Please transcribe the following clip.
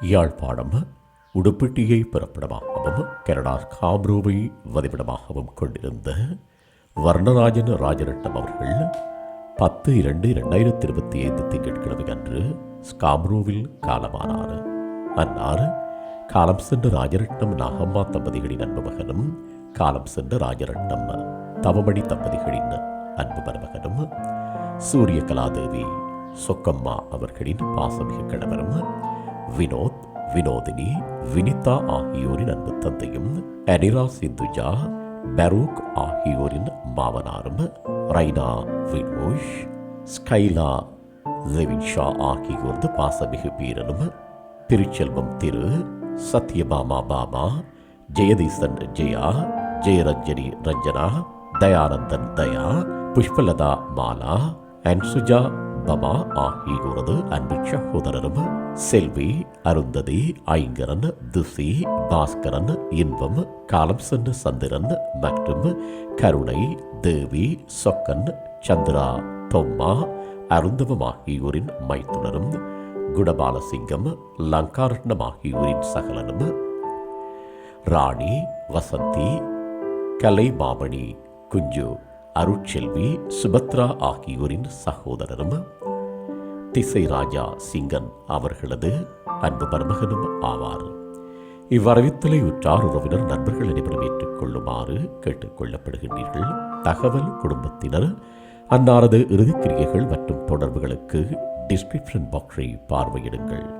Yazhpanam உடுப்பிட்டியை பிறப்பிடமாகவும் Canada காப்ரோவை வதிவிடமாகவும் கொண்டிருந்த வர்ணராஜன் ராஜரட்னம் அவர்கள் பத்து இரண்டு இரண்டாயிரத்தி இருபத்தி ஐந்து திங்கட்கிழமை அன்று ஸ்காம்ரோவில் காலமானார். அன்னார் காலம் சென்ற ராஜரட்னம் நாகம்மா தம்பதிகளின் அன்பு மகனும் காலம் சென்ற ராஜரட்னம் தவமணி தம்பதிகளின் அன்பு மருமகனும் சூரியகலாதேவி சொக்கம்மா அவர்களின் பாசமிகு கணவரும் வினோத் வினோதினி வினிதா ஆகியோரின் அன்பு தந்தையும் அனிரா சிந்துஜா பரூக் ஆகியோரின் மாமனாரும் ரைனா வினோஷ் ஸ்கைலா லெவின்ஷா ஆகியோரது பாசமிகு வீரனும் திருச்செல்வம் திரு சத்யபாமா பாமா ஜெயதீசன் ஜெயா ஜெயரஞ்சனி ரஞ்சனா தயானந்தன் தயா புஷ்பலதா மாலா அன்சுஜா பமா ஆகியோரது அன்பு சகோதரரும் செல்வி அருந்ததி ஐங்கரன் திசி பாஸ்கரன் இன்பம் காலம் சென்ற சந்திரன் மற்றும் கருணை தேவி சொக்கன் சந்திரா தொம்மா அருந்தவம் ஆகியோரின் மைத்துனரும் குணபாலசிங்கம் லங்காரட்னம் ஆகியோரின் சகலனும் ராணி வசந்தி கலைமாமணி குஞ்சு அருட்செல்வி சுபத்ரா ஆகியோரின் சகோதரரும் திசை ராஜா சிங்கன் அவர்களது அன்பு மருமகனும் ஆவார். இவ்வரவித்தலை உற்றார் உறவினர் நண்பர்கள் அனைவரும் ஏற்றுக்கொள்ளுமாறு கேட்டுக்கொள்ளப்படுகின்றீர்கள். தகவல் குடும்பத்தினர் அன்னாரது இறுதிக்கிரியைகள் மற்றும் தொடர்புகளுக்கு டிஸ்கிரிப்ஷன் பாக்ஸை பார்வையிடுங்கள்.